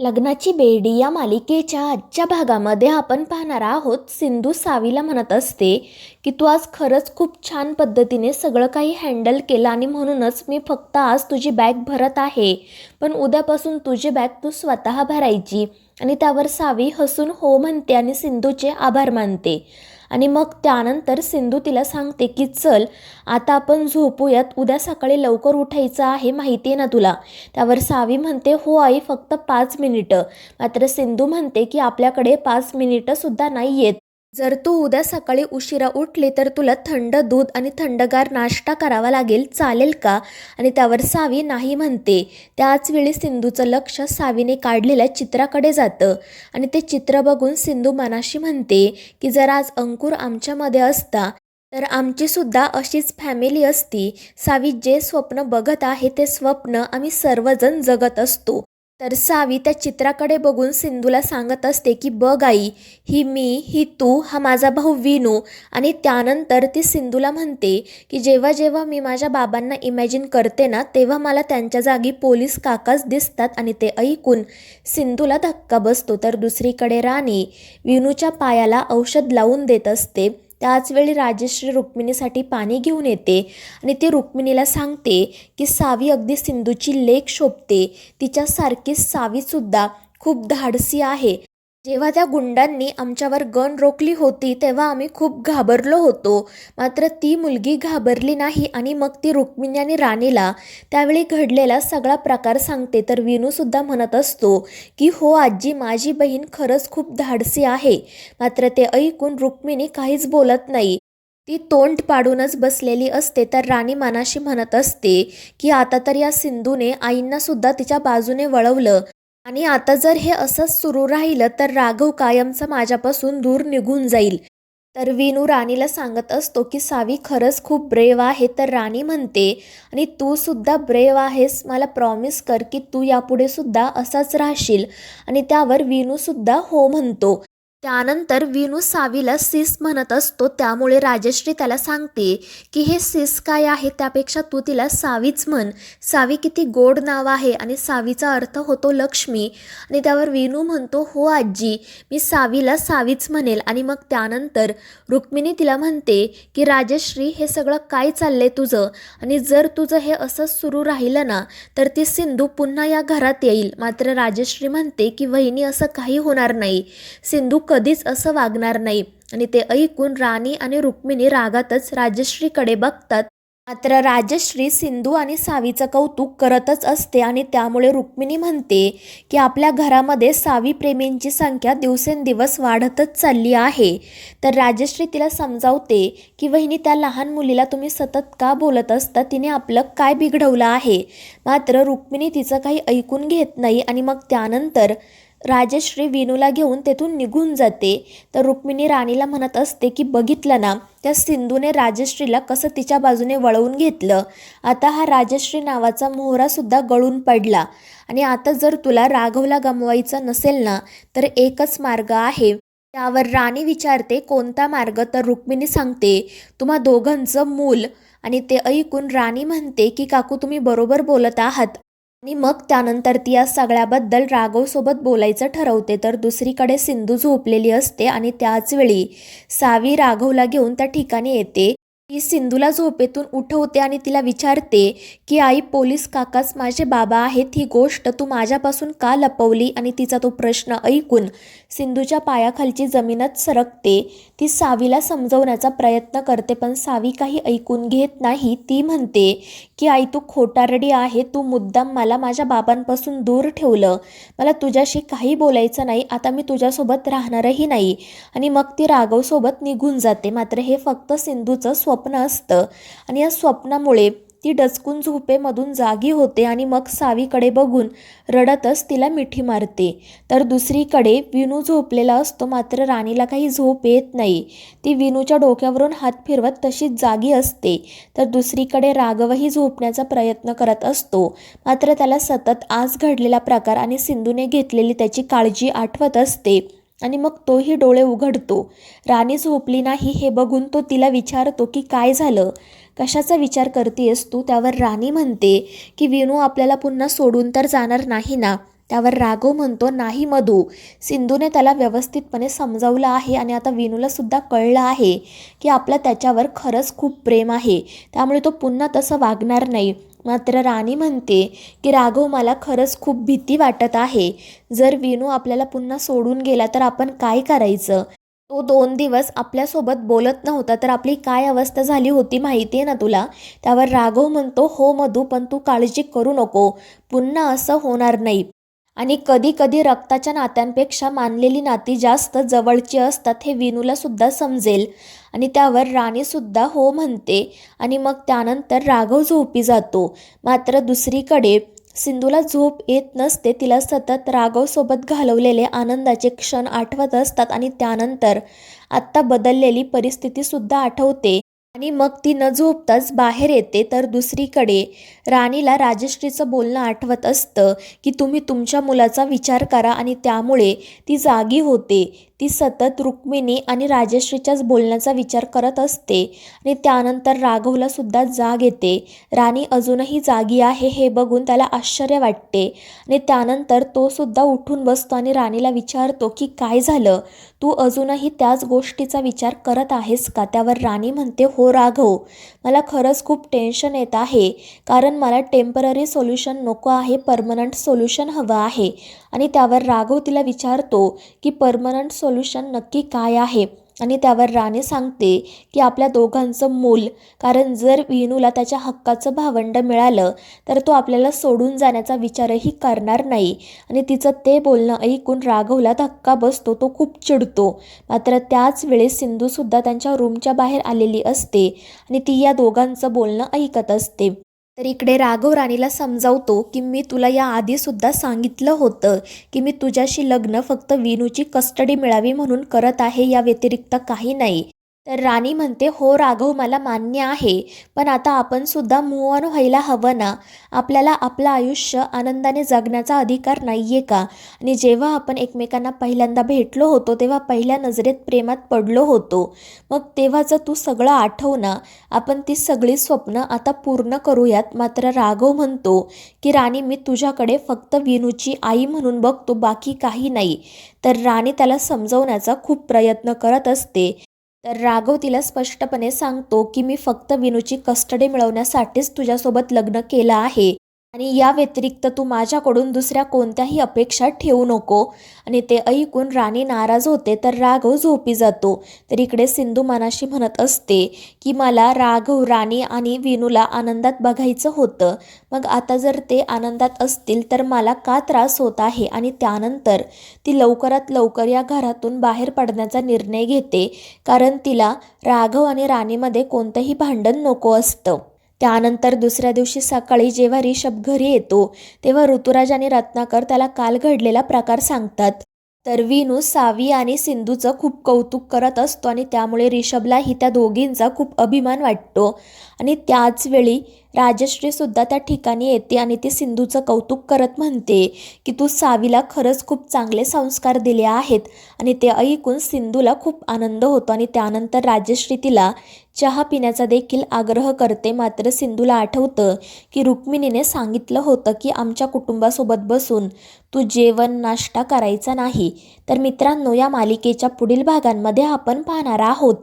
लग्नाची बेडी या मालिकेच्या आजच्या भागामध्ये आपण पाहणार आहोत. सिंधू सावीला म्हणत असते की तू आज खरंच खूप छान पद्धतीने सगळं काही हँडल केलं आणि म्हणूनच मी फक्त आज तुझी बॅग भरत आहे. पण उद्यापासून तुझी बॅग तू स्वतः भरायची आणि त्यावर सावी हसून हो म्हणते आणि सिंधूचे आभार मानते. आणि मग त्यानंतर सिंधू तिला सांगते की चल आता आपण झोपूयात. उद्या सकाळी लवकर उठायचं आहे माहिती आहे ना तुला. त्यावर सावी म्हणते हो आई फक्त पाच मिनिटं. मात्र सिंधू म्हणते की आपल्याकडे पाच मिनिटंसुद्धा नाही आहेत जर तू उद्या सकाळी उशिरा उठली तर तुला थंड दूध आणि थंडगार नाश्ता करावा लागेल. चालेल का? आणि त्यावर सावी नाही म्हणते. त्याच वेळी सिंधूचं लक्ष सावीने काढलेल्या चित्राकडे जातं. आणि ते चित्र बघून सिंधू मनाशी म्हणते की जर आज अंकुर आमच्यामध्ये असता तर आमचीसुद्धा अशीच फॅमिली असती. सावी जे स्वप्न बघत आहे ते स्वप्न आम्ही सर्वजण जगत असतो. तर सावी त्या चित्राकडे बघून सिंधूला सांगत असते की बघ आई ही मी ही तू हा माझा भाऊ विनू. आणि त्यानंतर ती सिंधूला म्हणते की जेव्हा जेव्हा मी माझ्या बाबांना इमॅजिन करते ना तेव्हा मला त्यांच्या जागी पोलीस काकाच दिसतात आणि ते ऐकून सिंधूला धक्का बसतो. तर दुसरीकडे राणी विनूच्या पायाला औषध लावून देत असते. त्याचवेळी राजश्री रुक्मिणीसाठी पाणी घेऊन येते आणि ती रुक्मिणीला सांगते की सावी अगदी सिंधूची लेख शोभते. तिच्यासारखीच सावीसुद्धा खूप धाडसी आहे. जेव्हा त्या गुंडांनी आमच्यावर गन रोखली होती तेव्हा आम्ही खूप घाबरलो होतो. मात्र ती मुलगी घाबरली नाही आणि मग ती रुक्मिणी आणि राणीला त्यावेळी घडलेला सगळा प्रकार सांगते. तर विनूसुद्धा म्हणत असतो की हो आजी माझी बहीण खरंच खूप धाडसी आहे. मात्र ते ऐकून रुक्मिणी काहीच बोलत नाही. ती तोंड पाडूनच बसलेली असते. तर राणी मनाशी म्हणत असते की आता तर या सिंधूने आईंनासुद्धा तिच्या बाजूने वळवलं. आणि आता जर हे असंच सुरू राहिलं तर राघव कायमचा माझ्यापासून दूर निघून जाईल. तर विनू राणीला सांगत असतो की सावी खरंच खूप ब्रेव आहे तर राणी म्हणते. आणि तू सुद्धा ब्रेव आहेस मला प्रॉमिस कर की तू यापुढे सुद्धा असाच राहशील. आणि त्यावर विनूसुद्धा हो म्हणतो. त्यानंतर विनू सावीला सीस म्हणत असतो त्यामुळे राजश्री त्याला सांगते की हे सीस काय आहे? त्यापेक्षा तू तिला सावीच म्हण. सावी किती गोड नाव आहे आणि सावीचा अर्थ होतो लक्ष्मी. आणि त्यावर विनू म्हणतो हो आजी मी सावीला सावीच म्हणेल. आणि मग त्यानंतर रुक्मिणी तिला म्हणते की राजश्री हे सगळं काय चाललंय तुझं? आणि जर तुझं हे असंच सुरू राहिलं ना तर ती सिंधू पुन्हा या घरात येईल. मात्र राजश्री म्हणते की वहिनी असं काही होणार नाही. सिंधू कधीच असं वागणार नाही. आणि ते ऐकून राणी आणि रुक्मिणी रागातच राजश्रीकडे बघतात. मात्र राजश्री सिंधू आणि सावीचं कौतुक करतच असते आणि त्यामुळे रुक्मिणी म्हणते की आपल्या घरामध्ये सावी प्रेमींची संख्या दिवसेंदिवस वाढतच चालली आहे. तर राजश्री तिला समजावते की वहिनी त्या लहान मुलीला तुम्ही सतत का बोलत असता? तिने आपलं काय बिघडवलं आहे? मात्र रुक्मिणी तिचं काही ऐकून घेत नाही आणि मग त्यानंतर राजश्री विनूला घेऊन तेथून निघून जाते. तर रुक्मिणी राणीला म्हणत असते की बघितलं ना त्या सिंधूने राजश्रीला कसं तिच्या बाजूने वळवून घेतलं. आता हा राजश्री नावाचा मोहरासुद्धा गळून पडला. आणि आता जर तुला राघवला गमवायचं नसेल ना तर एकच मार्ग आहे. त्यावर राणी विचारते कोणता मार्ग? तर रुक्मिणी सांगते तुम्हा दोघांचं मूल. आणि ते ऐकून राणी म्हणते की काकू तुम्ही बरोबर बोलत आहात. आणि मग त्यानंतर ती या सगळ्याबद्दल राघवसोबत बोलायचं ठरवते. तर दुसरीकडे सिंधू झोपलेली असते आणि त्याचवेळी सावी राघवला घेऊन त्या ठिकाणी येते. ती सिंधूला झोपेतून उठवते आणि तिला विचारते की आई पोलीस काकाच माझे बाबा आहेत. ही गोष्ट तू माझ्यापासून का लपवली? आणि तिचा तो प्रश्न ऐकून सिंधूच्या पायाखालची जमीनच सरकते. ती सावीला समजवण्याचा प्रयत्न करते पण सावी काही ऐकून घेत नाही. ती म्हणते की आई तू खोटारडी आहे. तू मुद्दाम मला माझ्या बाबांपासून दूर ठेवलं. मला तुझ्याशी काही बोलायचं नाही. आता मी तुझ्यासोबत राहणारही नाही. आणि मग ती राघवसोबत निघून जाते. मात्र हे फक्त सिंधूचं स्वप्न स्वप्न असतं. आणि या स्वप्नामुळे ती डचकून झोपेमधून जागी होते आणि मग सावीकडे बघून रडतच तिला मिठी मारते. तर दुसरीकडे विनू झोपलेला असतो मात्र राणीला काही झोप येत नाही. ती विनूच्या डोक्यावरून हात फिरवत तशीच जागी असते. तर दुसरीकडे राघवही झोपण्याचा प्रयत्न करत असतो. मात्र त्याला सतत आज घडलेला प्रकार आणि सिंधूने घेतलेली त्याची काळजी आठवत असते. आणि मग तोही डोळे उघडतो. राणी झोपली नाही हे बघून तो तिला विचारतो की काय झालं? कशाचा विचार करतेस तू? त्यावर राणी म्हणते की विनू आपल्याला पुन्हा सोडून तर जाणार नाही ना. त्यावर राघव म्हणतो नाही मधू. सिंधूने त्याला व्यवस्थितपणे समजावलं आहे आणि आता विनूला सुद्धा कळलं आहे की आपलं त्याच्यावर खरंच खूप प्रेम आहे. त्यामुळे तो पुन्हा तसं वागणार नाही. मात्र राणी म्हणते की राघव मला खरंच खूप भीती वाटत आहे. जर विनू आपल्याला पुन्हा सोडून गेला तर आपण काय करायचं? तो दोन दिवस आपल्यासोबत बोलत नव्हता तर आपली काय अवस्था झाली होती माहिती आहे ना तुला? त्यावर राघव म्हणतो हो मधू पण तू काळजी करू नको. पुन्हा असं होणार नाही. आणि कधी कधी रक्ताच्या नात्यांपेक्षा मानलेली नाती जास्त जवळची असतात हे विनूला सुद्धा समजेल. आणि त्यावर राणीसुद्धा हो म्हणते आणि मग त्यानंतर राघव झोपी जातो. मात्र दुसरीकडे सिंधूला झोप येत नसते तिला सतत राघवसोबत घालवलेले आनंदाचे क्षण आठवत असतात आणि त्यानंतर आत्ता बदललेली परिस्थितीसुद्धा आठवते. आणि मग ती न झोपताच बाहेर येते तर दुसरीकडे राणीला राजश्रीचं बोलणं आठवत असतं की तुम्ही तुमच्या मुलाचा विचार करा आणि त्यामुळे ती जागी होते. ती सतत रुक्मिणी आणि राजश्रीच्याच बोलण्याचा विचार करत असते आणि त्यानंतर राघवला सुद्धा जाग येते. राणी अजूनही जागी आहे हे बघून त्याला आश्चर्य वाटते आणि त्यानंतर तो सुद्धा उठून बसतो आणि राणीला विचारतो की काय झालं? तू अजूनही त्याच गोष्टीचा विचार करत आहेस का? त्यावर राणी म्हणते हो राघव मला खरंच खूप टेन्शन येत आहे. कारण मला टेंपररी सोल्युशन नको आहे परमनंट सोल्युशन हवं आहे. आणि त्यावर राघव तिला विचारतो की परमनंट सोल्युशन नक्की काय आहे? आणि त्यावर राणे सांगते की आपल्या दोघांचं मूल कारण जर विनूला त्याच्या हक्काचं भावंड मिळालं तर तो आपल्याला सोडून जाण्याचा विचारही करणार नाही. आणि तिचं ते बोलणं ऐकून राघवला धक्का बसतो तो खूप चिडतो. मात्र त्याच वेळेस सिंधूसुद्धा त्यांच्या रूमच्या बाहेर आलेली असते आणि ती या दोघांचं बोलणं ऐकत असते. तर इकडे राघव राणीला समजावतो की मी तुला या आधीसुद्धा सांगितलं होतं की मी तुझ्याशी लग्न फक्त विनूची कस्टडी मिळावी म्हणून करत आहे या व्यतिरिक्त काही नाही. तर राणी म्हणते हो राघव मला मान्य आहे पण आता आपण सुद्धा मूव ऑन व्हायला हवं ना? आपल्याला आपलं आयुष्य आनंदाने जगण्याचा अधिकार नाही आहे का? आणि जेव्हा आपण एकमेकांना पहिल्यांदा भेटलो होतो तेव्हा पहिल्या नजरेत प्रेमात पडलो होतो. मग तेव्हाचं तू सगळं आठव ना आपण ती सगळी स्वप्न आता पूर्ण करूयात. मात्र राघव म्हणतो की राणी मी तुझ्याकडे फक्त विनूची आई म्हणून बघतो बाकी काही नाही. तर राणी त्याला समजवण्याचा खूप प्रयत्न करत असते. तर राघव तिला स्पष्टपणे सांगतो की मी फक्त विनूची कस्टडी मिळवण्यासाठीच तुझ्यासोबत लग्न केलं आहे. आणि या व्यतिरिक्त तू माझ्याकडून दुसऱ्या कोणत्याही अपेक्षा ठेवू नको. आणि ते ऐकून राणी नाराज होते तर राघव झोपी जातो. तर इकडे सिंधू मनाशी म्हणत असते की मला राघव राणी आणि विनूला आनंदात बघायचं होतं. मग आता जर ते आनंदात असतील तर मला का त्रास होत आहे? आणि त्यानंतर ती लवकरात लवकर या घरातून बाहेर पडण्याचा निर्णय घेते. कारण तिला राघव आणि राणीमध्ये कोणतंही भांडण नको असतं. त्यानंतर दुसऱ्या दिवशी सकाळी जेव्हा रिषभ घरी येतो तेव्हा ऋतुराज आणि रत्नाकर त्याला काल घडलेला प्रकार सांगतात. तर विनू सावी आणि सिंधूचं खूप कौतुक करत असतो आणि त्यामुळे रिषभलाही त्या दोघींचा खूप अभिमान वाटतो. आणि त्याच वेळी राजश्रीसुद्धा त्या ठिकाणी येते आणि ती सिंधूचं कौतुक करत म्हणते की तू सावीला खरंच खूप चांगले संस्कार दिले आहेत. आणि ते ऐकून सिंधूला खूप आनंद होतो आणि त्यानंतर राजश्री तिला चहा पिण्याचा देखील आग्रह करते. मात्र सिंधूला आठवतं की रुक्मिणीने सांगितलं होतं की आमच्या कुटुंबासोबत बसून तू जेवण नाश्ता करायचा नाही. तर मित्रांनो या मालिकेच्या पुढील भागांमध्ये आपण पाहणार आहोत.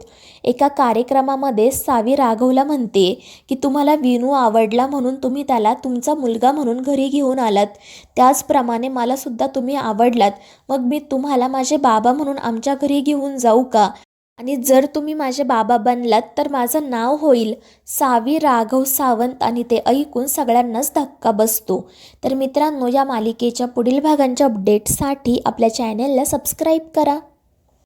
एका कार्यक्रमामध्ये सावी राघवला म्हणते की तुम्हाला विनू आवडला म्हणून तुम्ही त्याला तुमचा मुलगा म्हणून घरी घेऊन आलात. त्याचप्रमाणे मलासुद्धा तुम्ही आवडलात. मग मी तुम्हाला माझे बाबा म्हणून आमच्या घरी घेऊन जाऊ का? आणि जर तुम्ही माझे बाबा बनलात तर माझं नाव होईल सावी राघव सावंत आणि ते ऐकून सगळ्यांनाच धक्का बसतो. तर मित्रांनो या मालिकेच्या पुढील भागांच्या अपडेटसाठी आपल्या चॅनेलला सबस्क्राईब करा.